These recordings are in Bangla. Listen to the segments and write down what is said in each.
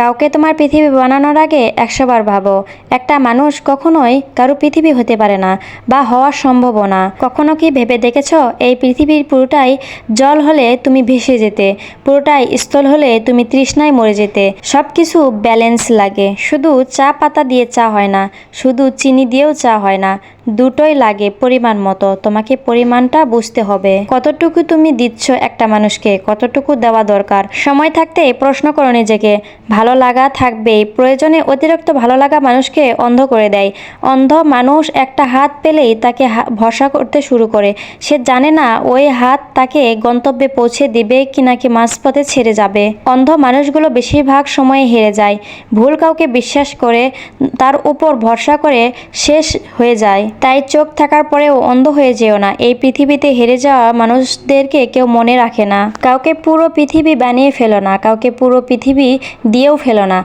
কাউকে তোমার পৃথিবী বানানোর আগে একশোবার ভাবো, একটা মানুষ কখনোই কারও পৃথিবী হতে পারে না বা হওয়ার সম্ভবও না। কখনো কি ভেবে দেখেছ এই পৃথিবীর পুরোটাই জল হলে তুমি ভেসে যেতে, পুরোটাই স্থল হলে তুমি তৃষ্ণায় মরে যেতে? সব কিছু ব্যালেন্স লাগে। শুধু চা পাতা দিয়ে চা হয় না, শুধু চিনি দিয়েও চা হয় না। দুটোই লাগে পরিমাণ মতো। তোমাকে পরিমাণটা বুঝতে হবে। কতটুকু তুমি দিচ্ছ একটা মানুষকে, কতটুকু দেওয়া দরকার? সময় থাকতে প্রশ্ন করো নিজেকে। ভালো লাগা থাকবেই প্রয়োজনে অতিরিক্ত ভালো লাগা মানুষকে অন্ধ করে দেয়। অন্ধ মানুষ একটা হাত পেলেই তাকে ভরসা করতে শুরু করে। সে জানে না ওই হাত তাকে গন্তব্যে পৌঁছে দিবে কি নাকি মাঝপথে ছেড়ে যাবে। অন্ধ মানুষগুলো বেশিরভাগ সময়ে হেরে যায়। ভুল কাউকে বিশ্বাস করে, তার উপর ভরসা করে শেষ হয়ে যায়। তাই চোখ থাকার পরেও অন্ধ হয়ে যেও না। এই পৃথিবীতে হেরে যাওয়া মানুষদেরকে কেউ মনে রাখে না। কাউকে পুরো পৃথিবী বানিয়ে ফেলো না, কাউকে পুরো পৃথিবী দিয়েও ফেলো না।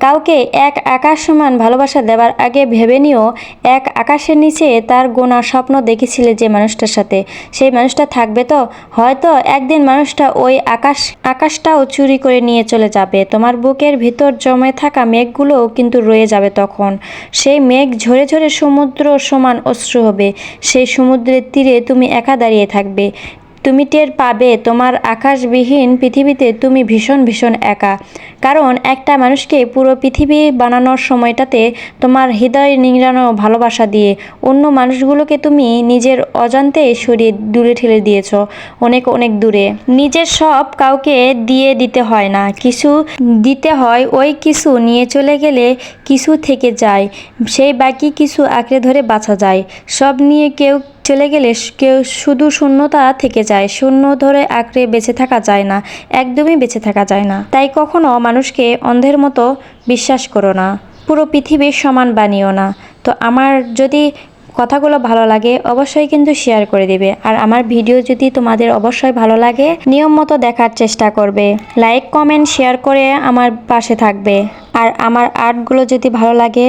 কাউকে এক আকাশ সমান ভালোবাসা দেওয়ার আগে ভেবে নিও, এক আকাশের নিচে তার গোনা স্বপ্ন দেখেছিলে যে মানুষটার সাথে। সেই মানুষটা থাকবে তো? হয়তো একদিন মানুষটা ওই আকাশ, আকাশটাও চুরি করে নিয়ে চলে যাবে। তোমার বুকের ভিতর জমে থাকা মেঘগুলোও কিন্তু রয়ে যাবে তখন। সেই মেঘ ঝরে ঝরে সমুদ্র সমান অশ্রু হবে। সেই সমুদ্রের তীরে তুমি একা দাঁড়িয়ে থাকবে। তুমি টের পাবে, তোমার আকাশবিহীন পৃথিবীতে তুমি ভীষণ ভীষণ একা। কারণ একটা মানুষকে পুরো পৃথিবী বানানোর সময়টাতে তোমার হৃদয় নিংড়ানো ভালোবাসা দিয়ে, অন্য মানুষগুলোকে তুমি নিজের অজান্তে সরিয়ে দূরে ঠেলে দিয়েছ, অনেক অনেক দূরে। নিজের সব কাউকে দিয়ে দিতে হয় না, কিছু দিতে হয়, ওই কিছু নিয়ে চলে গেলে কিছু থেকে যায়, সেই বাকি কিছু আঁকড়ে ধরে বাঁচা যায়। সব নিয়ে কেউ চলে গেলে কেউ শুধু শূন্যতা থেকে যায়। শূন্য ধরে আঁকড়ে বেঁচে থাকা যায় না, একদমই বেঁচে থাকা যায় না। তাই কখনো মানুষকে অন্ধের মতো বিশ্বাস করো না। পুরো পৃথিবীর সমান বানিও না। তো আমার যদি কথাগুলো ভালো লাগে, অবশ্যই কিন্তু শেয়ার করে দিবে। আর আমার ভিডিও যদি তোমাদের অবশ্যই ভালো লাগে, নিয়ম মতো দেখার চেষ্টা করবে। লাইক কমেন্ট শেয়ার করে আমার পাশে থাকবে। আর আমার আর্টগুলো যদি ভালো লাগে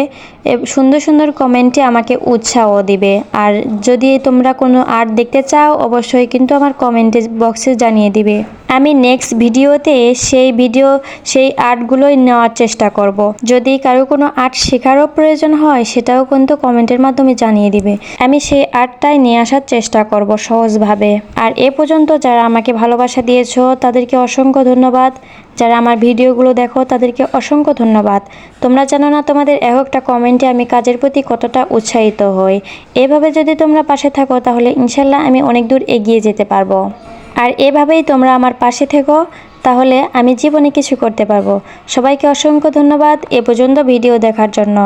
সুন্দর সুন্দর কমেন্টে আমাকে উৎসাহ দিবে। আর যদি তোমরা কোনো আর্ট দেখতে চাও, অবশ্যই কিন্তু আমার কমেন্টে বক্সে জানিয়ে দিবে। আমি নেক্সট ভিডিওতে সেই ভিডিও সেই আর্টগুলোই নেওয়ার চেষ্টা করব। যদি কারও কোনো আর্ট শেখারও প্রয়োজন হয়, সেটাও কিন্তু কমেন্টের মাধ্যমে জানিয়ে দিবে। আমি সেই আর্টটাই নিয়ে আসার চেষ্টা করব সহজভাবে। আর এ পর্যন্ত যারা আমাকে ভালোবাসা দিয়েছ, তাদেরকে অসংখ্য ধন্যবাদ। যারা আমার ভিডিওগুলো দেখো, তাদেরকে অসংখ্য ধন্যবাদ। তোমরা জানো না, তোমাদের এক একটা কমেন্টে আমি কাজের প্রতি কতটা উৎসাহিত হই। এভাবে যদি তোমরা পাশে থাকো, তাহলে ইনশাল্লাহ আমি অনেক দূর এগিয়ে যেতে পারব। আর এভাবেই তোমরা আমার পাশে থেকো, তাহলে আমি জীবনে কিছু করতে পারব। সবাইকে অসংখ্য ধন্যবাদ এ পর্যন্ত ভিডিও দেখার জন্য।